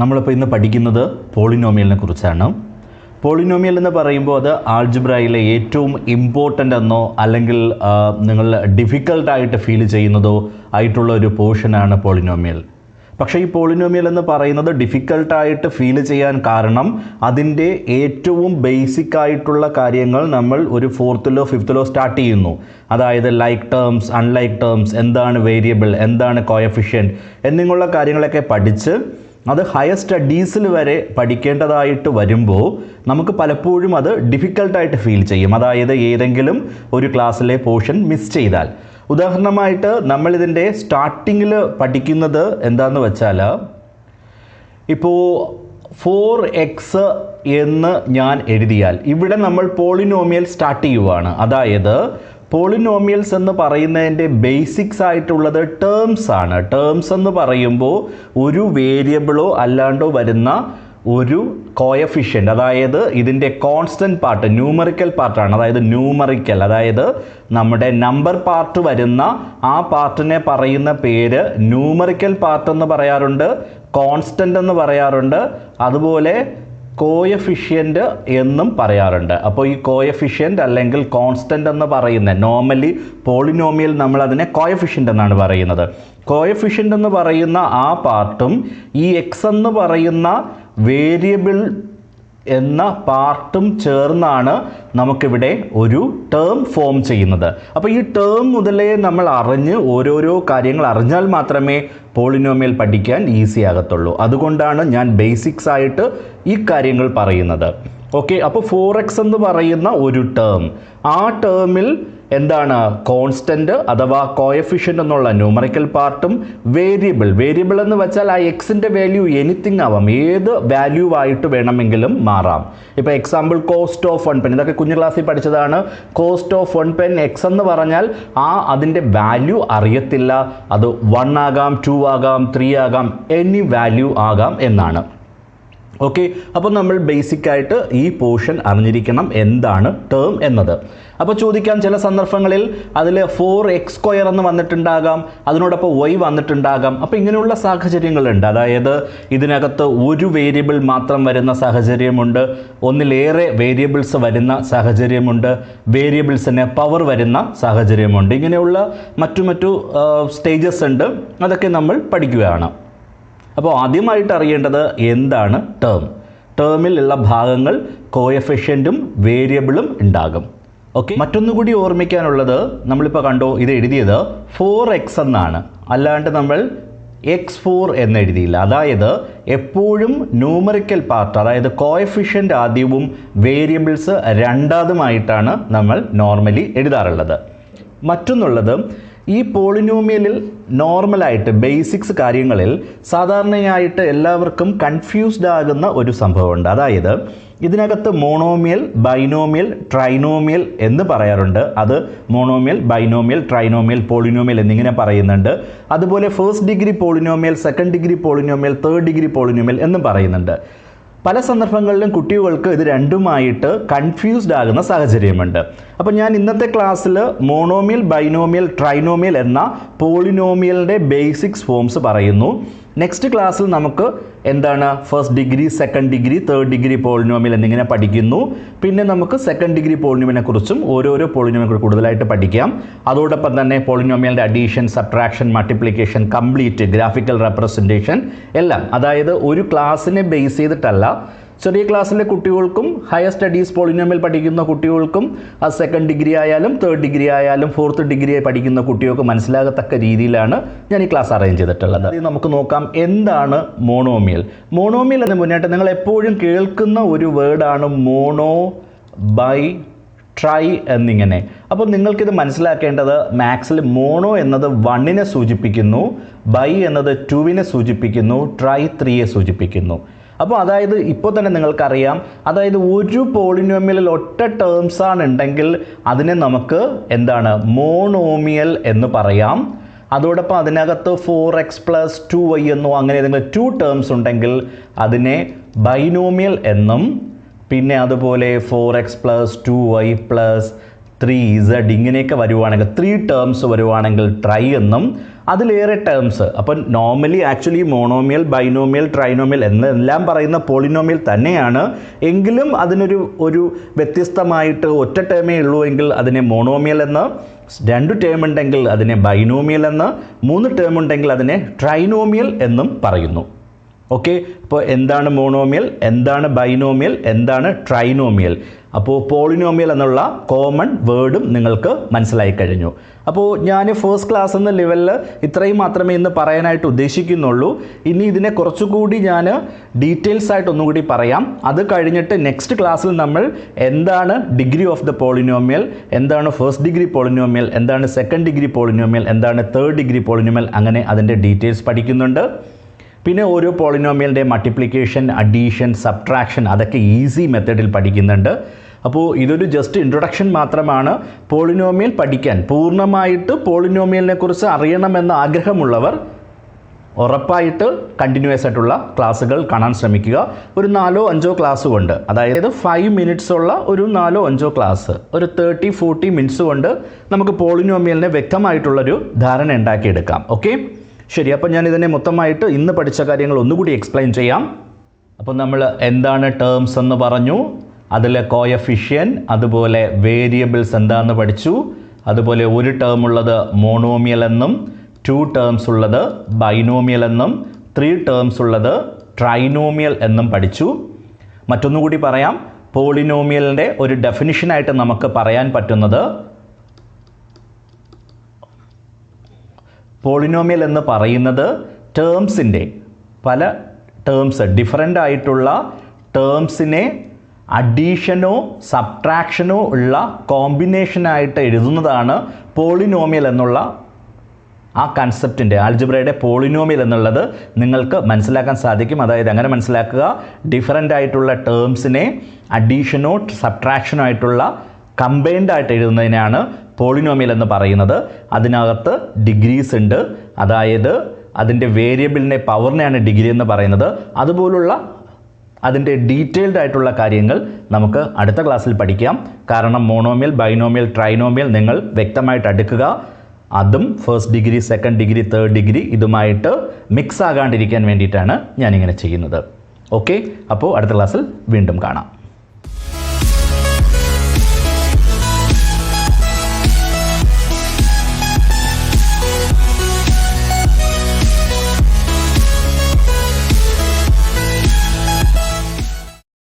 നമ്മളിപ്പോൾ ഇന്ന് പഠിക്കുന്നത് പോളിനോമിയലിനെ കുറിച്ചാണ്. പോളിനോമിയൽ എന്ന് പറയുമ്പോൾ അത് ആൾജിബ്രയിലെ ഏറ്റവും ഇമ്പോർട്ടന്റ് എന്നോ അല്ലെങ്കിൽ നിങ്ങൾ ഡിഫിക്കൽട്ടായിട്ട് ഫീൽ ചെയ്യുന്നതോ ആയിട്ടുള്ള ഒരു പോർഷനാണ് പോളിനോമിയൽ. പക്ഷേ ഈ പോളിനോമിയൽ എന്ന് പറയുന്നത് ഡിഫിക്കൽട്ടായിട്ട് ഫീൽ ചെയ്യാൻ കാരണം അതിന്റെ ഏറ്റവും ബേസിക് ആയിട്ടുള്ള കാര്യങ്ങൾ നമ്മൾ ഒരു ഫോർത്തിലോ ഫിഫ്ത്തിലോ സ്റ്റാർട്ട് ചെയ്യുന്നു. അതായത് ലൈക്ക് ടേംസ് അൺലൈക്ക് ടേംസ് എന്താണ് വേരിയബിൾ എന്താണ് കോയഫിഷ്യന്റ് എന്നിങ്ങനെയുള്ള കാര്യങ്ങളൊക്കെ പഠിച്ച് അത് ഹയർ സ്റ്റഡീസിൽ വരെ പഠിക്കേണ്ടതായിട്ട് വരുമ്പോൾ നമുക്ക് പലപ്പോഴും അത് ഡിഫിക്കൽട്ടായിട്ട് ഫീൽ ചെയ്യും. അതായത് ഏതെങ്കിലും ഒരു ക്ലാസ്സിലെ പോർഷൻ മിസ് ചെയ്താൽ. ഉദാഹരണമായിട്ട് നമ്മളിതിന്റെ സ്റ്റാർട്ടിങ്ങിൽ പഠിക്കുന്നത് എന്താണെന്ന് വെച്ചാൽ ഇപ്പോൾ ഫോർ എക്സ് എന്ന് ഞാൻ എഴുതിയാൽ ഇവിടെ നമ്മൾ പോളിനോമിയൽ സ്റ്റാർട്ട് ചെയ്യുവാണ്. അതായത് പോളിനോമിയൽസ് എന്ന് പറയുന്നതിന്റെ ബേസിക്സ് ആയിട്ടുള്ളത് ടേംസ് ആണ്. ടേംസ് എന്ന് പറയുമ്പോൾ ഒരു വേരിയബിളോ അല്ലാണ്ടോ വരുന്ന ഒരു കോയഫിഷ്യന്റ് അതായത് ഇതിന്റെ കോൺസ്റ്റന്റ് പാർട്ട് ന്യൂമറിക്കൽ പാർട്ടാണ് അതായത് ന്യൂമറിക്കൽ അതായത് നമ്മുടെ നമ്പർ പാർട്ട് വരുന്ന ആ പാർട്ടിനെ പറയുന്ന പേര് ന്യൂമറിക്കൽ പാർട്ട് എന്ന് പറയാറുണ്ട് കോൺസ്റ്റന്റ് എന്ന് പറയാറുണ്ട്. അതുപോലെ കോയഫിഷ്യന്റ് എന്നും പറയാറുണ്ട്. അപ്പോൾ ഈ കോയഫിഷ്യന്റ് അല്ലെങ്കിൽ കോൺസ്റ്റന്റ് എന്ന് പറയുന്ന നോർമലി പോളിനോമിയൽ നമ്മൾ അതിനെ കോയഫിഷ്യന്റ് എന്നാണ് പറയുന്നത്. കോയഫിഷ്യന്റ് എന്ന് പറയുന്ന ആ പാർട്ടും ഈ എക്സ് എന്ന് പറയുന്ന വേരിയബിൾ എന്ന പാർട്ടും ചേർന്നാണ് നമുക്കിവിടെ ഒരു ടേം ഫോം ചെയ്യുന്നത്. അപ്പോൾ ഈ ടേം മുതലേ നമ്മൾ അറിഞ്ഞ് ഓരോരോ കാര്യങ്ങൾ അറിഞ്ഞാൽ മാത്രമേ പോളിനോമിയൽ പഠിക്കാൻ ഈസി ആകത്തുള്ളൂ. അതുകൊണ്ടാണ് ഞാൻ ബേസിക്സ് ആയിട്ട് ഈ കാര്യങ്ങൾ പറയുന്നത്. ഓക്കെ അപ്പോൾ ഫോർ എക്സ് എന്ന് പറയുന്ന ഒരു ടേം ആ ടേമിൽ എന്താണ്? കോൺസ്റ്റന്റ് അഥവാ കോയഫിഷ്യന്റ് എന്നുള്ള ന്യൂമറിക്കൽ പാർട്ടും വേരിയബിൾ വേരിയബിൾ എന്ന് വെച്ചാൽ ആ എക്സിന്റെ വാല്യൂ എനിത്തിങ് ആവാം. ഏത് വാല്യൂ ആയിട്ട് വേണമെങ്കിലും മാറാം. ഇപ്പോൾ example cost of one pen ഇതൊക്കെ കുഞ്ഞു ക്ലാസ്സിൽ പഠിച്ചതാണ്. Cost of one pen X എന്ന് പറഞ്ഞാൽ ആ അതിന്റെ വാല്യൂ അറിയത്തില്ല. അത് വൺ ആകാം ടു ആകാം ത്രീ ആകാം എനി വാല്യൂ ആകാം എന്നാണ്. ഓക്കെ അപ്പോൾ നമ്മൾ ബേസിക് ആയിട്ട് ഈ പോർഷൻ അറിഞ്ഞിരിക്കണം എന്താണ് ടേം എന്നത്. അപ്പോൾ ചോദിക്കാം ചില സന്ദർഭങ്ങളിൽ അതിൽ ഫോർ എക്സ് സ്ക്വയർ എന്ന് വന്നിട്ടുണ്ടാകാം അതിനോടൊപ്പം വൈ വന്നിട്ടുണ്ടാകാം. അപ്പോൾ ഇങ്ങനെയുള്ള സാഹചര്യങ്ങളുണ്ട്. അതായത് ഇതിനകത്ത് ഒരു വേരിയബിൾ മാത്രം വരുന്ന സാഹചര്യമുണ്ട് ഒന്നിലേറെ വേരിയബിൾസ് വരുന്ന സാഹചര്യമുണ്ട് വേരിയബിൾസിന് പവർ വരുന്ന സാഹചര്യമുണ്ട്. ഇങ്ങനെയുള്ള മറ്റു മറ്റു സ്റ്റേജസ് ഉണ്ട്. അതൊക്കെ നമ്മൾ പഠിക്കുകയാണ്. അപ്പോൾ ആദ്യമായിട്ട് അറിയേണ്ടത് എന്താണ് ടേം ടേമിലുള്ള ഭാഗങ്ങൾ കോയഫിഷ്യന്റും വേരിയബിളും ഉണ്ടാകും. ഓക്കെ മറ്റൊന്നുകൂടി ഓർമ്മിക്കാനുള്ളത് നമ്മളിപ്പോൾ കണ്ടോ ഇത് എഴുതിയത് ഫോർ എക്സ് എന്നാണ്. അല്ലാണ്ട് നമ്മൾ എക്സ് ഫോർ എന്ന് എഴുതിയില്ല. അതായത് എപ്പോഴും ന്യൂമറിക്കൽ പാർട്ട് അതായത് കോയഫിഷ്യന്റ് ആദ്യവും വേരിയബിൾസ് രണ്ടാമതുമായിട്ടാണ് നമ്മൾ നോർമലി എഴുതാറുള്ളത്. മറ്റൊന്നുള്ളത് ഈ പോളിനോമിയലിൽ നോർമലായിട്ട് ബേസിക്സ് കാര്യങ്ങളിൽ സാധാരണയായിട്ട് എല്ലാവർക്കും കൺഫ്യൂസ്ഡ് ആകുന്ന ഒരു സംഭവമുണ്ട്. അതായത് ഇതിനകത്ത് മോണോമിയൽ ബൈനോമിയൽ ട്രൈനോമിയൽ എന്ന് പറയാറുണ്ട്. അത് മോണോമിയൽ ബൈനോമിയൽ ട്രൈനോമിയൽ പോളിനോമിയൽ എന്നിങ്ങനെ പറയുന്നുണ്ട്. അതുപോലെ first degree polynomial second degree polynomial third degree polynomial എന്നും പറയുന്നുണ്ട്. പല സന്ദർഭങ്ങളിലും കുട്ടികൾക്ക് ഇത് രണ്ടുമായിട്ട് കൺഫ്യൂസ്ഡ് ആകുന്ന സാഹചര്യമുണ്ട്. അപ്പോൾ ഞാൻ ഇന്നത്തെ ക്ലാസ്സിൽ മോണോമിയൽ ബൈനോമിയൽ ട്രൈനോമിയൽ എന്ന പോളിനോമിയലിന്റെ ബേസിക്സ് ഫോംസ് പറയുന്നു. നെക്സ്റ്റ് ക്ലാസ്സിൽ നമുക്ക് എന്താണ്? First degree second degree third degree polynomial എന്നിങ്ങനെ പഠിക്കുന്നു. പിന്നെ നമുക്ക് സെക്കൻഡ് ഡിഗ്രി പോളിനോമിനെ കുറിച്ചും ഓരോരോ കൂടി കൂടുതലായിട്ട് പഠിക്കാം. അതോടൊപ്പം തന്നെ പോളിനോമിയലിന്റെ addition subtraction multiplication complete graphical representation എല്ലാം. അതായത് ഒരു ക്ലാസ്സിനെ ബേസ് ചെയ്തിട്ടല്ല ചെറിയ ക്ലാസ്സിലെ കുട്ടികൾക്കും ഹയർ സ്റ്റഡീസ് പോളിനോമിയൽ പഠിക്കുന്ന കുട്ടികൾക്കും അത് സെക്കൻഡ് ഡിഗ്രി ആയാലും തേർഡ് ഡിഗ്രി ആയാലും ഫോർത്ത് ഡിഗ്രി പഠിക്കുന്ന കുട്ടികൾക്ക് മനസ്സിലാകത്തക്ക രീതിയിലാണ് ഞാൻ ഈ ക്ലാസ് അറേഞ്ച് ചെയ്തിട്ടുള്ളത്. നമുക്ക് നോക്കാം എന്താണ് മോണോമിയൽ മോണോമിയൽ എന്ന് മുന്നേറ്റം നിങ്ങൾ എപ്പോഴും കേൾക്കുന്ന ഒരു വേർഡാണ് മോണോ ബൈ ട്രൈ എന്നിങ്ങനെ. അപ്പോൾ നിങ്ങൾക്കിത് മനസ്സിലാക്കേണ്ടത് മാത്സിൽ മോണോ എന്നത് വണ്ണിനെ സൂചിപ്പിക്കുന്നു ബൈ എന്നത് ടുവിനെ സൂചിപ്പിക്കുന്നു ട്രൈ ത്രീയെ സൂചിപ്പിക്കുന്നു. അപ്പോൾ അതായത് ഇപ്പോൾ തന്നെ നിങ്ങൾക്കറിയാം. അതായത് ഒരു പോളിനോമിയലിൽ ഒറ്റ ടേംസ് ആണ് ഉണ്ടെങ്കിൽ അതിനെ നമുക്ക് എന്താണ്? മോണോമിയൽ എന്ന് പറയാം. അതോടൊപ്പം അതിനകത്ത് four X plus two Y എന്നോ അങ്ങനെ ഏതെങ്കിലും ടു ടേംസ് ഉണ്ടെങ്കിൽ അതിനെ ബൈനോമിയൽ എന്നും പിന്നെ അതുപോലെ four X plus two Y plus three Z ഇങ്ങനെയൊക്കെ വരുവാണെങ്കിൽ ത്രീ ടേംസ് വരുവാണെങ്കിൽ ട്രൈ എന്നും അതിലേറെ ടേംസ് അപ്പം normally actually monomial binomial trinomial എന്നെല്ലാം പറയുന്ന പോളിനോമിയൽ തന്നെയാണ്. എങ്കിലും അതിനൊരു ഒരു വ്യത്യസ്തമായിട്ട് ഒറ്റ ടേമേ ഉള്ളൂ എങ്കിൽ അതിനെ മോണോമിയൽ എന്ന് രണ്ട് ടേം ഉണ്ടെങ്കിൽ അതിനെ ബൈനോമിയൽ എന്ന് മൂന്ന് ടേം ഉണ്ടെങ്കിൽ അതിനെ ട്രൈനോമിയൽ എന്നും പറയുന്നു. ഓക്കെ അപ്പോൾ എന്താണ് മോണോമിയൽ എന്താണ് ബൈനോമിയൽ എന്താണ് ട്രൈനോമിയൽ അപ്പോൾ പോളിനോമിയൽ എന്നുള്ള കോമൺ വേർഡും നിങ്ങൾക്ക് മനസ്സിലായി കഴിഞ്ഞു. അപ്പോൾ ഞാൻ ഫസ്റ്റ് ക്ലാസ് എന്ന ലെവലിൽ ഇത്രയും മാത്രമേ ഇന്ന് പറയാനായിട്ട് ഉദ്ദേശിക്കുന്നുള്ളൂ. ഇനി ഇതിനെ കുറച്ചുകൂടി ഞാൻ ഡീറ്റെയിൽസ് ആയിട്ട് ഒന്നുകൂടി പറയാം. അത് കഴിഞ്ഞിട്ട് നെക്സ്റ്റ് ക്ലാസ്സിൽ നമ്മൾ എന്താണ് ഡിഗ്രി ഓഫ് ദ പോളിനോമിയൽ എന്താണ് ഫസ്റ്റ് ഡിഗ്രി പോളിനോമിയൽ എന്താണ് സെക്കൻഡ് ഡിഗ്രി പോളിനോമിയൽ എന്താണ് തേർഡ് ഡിഗ്രി പോളിനോമിയൽ അങ്ങനെ അതിന്റെ ഡീറ്റെയിൽസ് പഠിക്കുന്നുണ്ട്. പിന്നെ ഓരോ പോളിനോമിയലിന്റെ മൾട്ടിപ്ലിക്കേഷൻ അഡീഷൻ സബ്ട്രാക്ഷൻ അതൊക്കെ ഈസി മെത്തേഡിൽ പഠിക്കുന്നുണ്ട്. അപ്പോൾ ഇതൊരു ജസ്റ്റ് ഇൻട്രൊഡക്ഷൻ മാത്രമാണ്. പോളിനോമിയൽ പഠിക്കാൻ പൂർണമായിട്ട് പോളിനോമിയലിനെ കുറിച്ച് അറിയണമെന്ന ആഗ്രഹമുള്ളവർ ഉറപ്പായിട്ട് കണ്ടിന്യൂസ് ആയിട്ടുള്ള ക്ലാസ്സുകൾ കാണാൻ ശ്രമിക്കുക. ഒരു നാലോ അഞ്ചോ ക്ലാസ് കൊണ്ട് അതായത് ഫൈവ് മിനിറ്റ്സ് ഉള്ള ഒരു നാലോ അഞ്ചോ ക്ലാസ് ഒരു തേർട്ടി ഫോർട്ടി മിനിറ്റ്സ് കൊണ്ട് നമുക്ക് പോളിനോമിയലിനെ വ്യക്തമായിട്ടുള്ളൊരു ധാരണ ഉണ്ടാക്കിയെടുക്കാം. ഓക്കെ ശരി അപ്പം ഞാൻ ഇതിനെ മൊത്തമായിട്ട് ഇന്ന് പഠിച്ച കാര്യങ്ങൾ ഒന്നുകൂടി എക്സ്പ്ലെയിൻ ചെയ്യാം. അപ്പോൾ നമ്മൾ എന്താണ് ടേംസ് എന്ന് പറഞ്ഞു. അതിൽ കോയഫിഷ്യൻ അതുപോലെ വേരിയബിൾസ് എന്താണെന്ന് പഠിച്ചു. അതുപോലെ ഒരു ടേം ഉള്ളത് മോണോമിയൽ എന്നും ടു ടേംസ് ഉള്ളത് ബൈനോമിയൽ എന്നും ത്രീ ടേംസ് ഉള്ളത് ട്രൈനോമിയൽ എന്നും പഠിച്ചു. മറ്റൊന്നുകൂടി പറയാം. പോളിനോമിയലിന്റെ ഒരു ഡെഫിനിഷനായിട്ട് നമുക്ക് പറയാൻ പറ്റുന്നത് പോളിനോമിയൽ എന്ന് പറയുന്നത് ടേംസിന്റെ പല ടേംസ് ഡിഫറന്റ് ആയിട്ടുള്ള ടേംസിനെ അഡീഷനോ സബ്ട്രാക്ഷനോ ഉള്ള കോമ്പിനേഷനായിട്ട് എഴുതുന്നതാണ് പോളിനോമിയൽ എന്നുള്ള ആ കൺസെപ്റ്റിന്റെ ആൽജിബ്രയുടെ പോളിനോമിയൽ എന്നുള്ളത് നിങ്ങൾക്ക് മനസ്സിലാക്കാൻ സാധിക്കും. അതായത് എങ്ങനെ മനസ്സിലാക്കുക? ഡിഫറന്റ് ആയിട്ടുള്ള ടേംസിനെ അഡീഷനോ സബ്ട്രാക്ഷനോ ആയിട്ടുള്ള കമ്പൈൻഡ് ആയിട്ട് എഴുതുന്നതിനാണ് പോളിനോമിയൽ എന്ന് പറയുന്നത് അതിനകത്ത് ഡിഗ്രീസ് ഉണ്ട്. അതായത് അതിന്റെ വേരിയബിളിന്റെ പവറിനെയാണ് ഡിഗ്രി എന്ന് പറയുന്നത്. അതുപോലുള്ള അതിന്റെ ഡീറ്റെയിൽഡ് ആയിട്ടുള്ള കാര്യങ്ങൾ നമുക്ക് അടുത്ത ക്ലാസ്സിൽ പഠിക്കാം. കാരണം മോണോമിയൽ ബൈനോമിയൽ ട്രൈനോമിയൽ നിങ്ങൾ വ്യക്തമായിട്ട് അടുക്കുക. അതും first degree second degree third degree ഇതുമായിട്ട് മിക്സ് ആകാണ്ടിരിക്കാൻ വേണ്ടിയിട്ടാണ് ഞാനിങ്ങനെ ചെയ്യുന്നത്. ഓക്കെ അപ്പോൾ അടുത്ത ക്ലാസ്സിൽ വീണ്ടും കാണാം.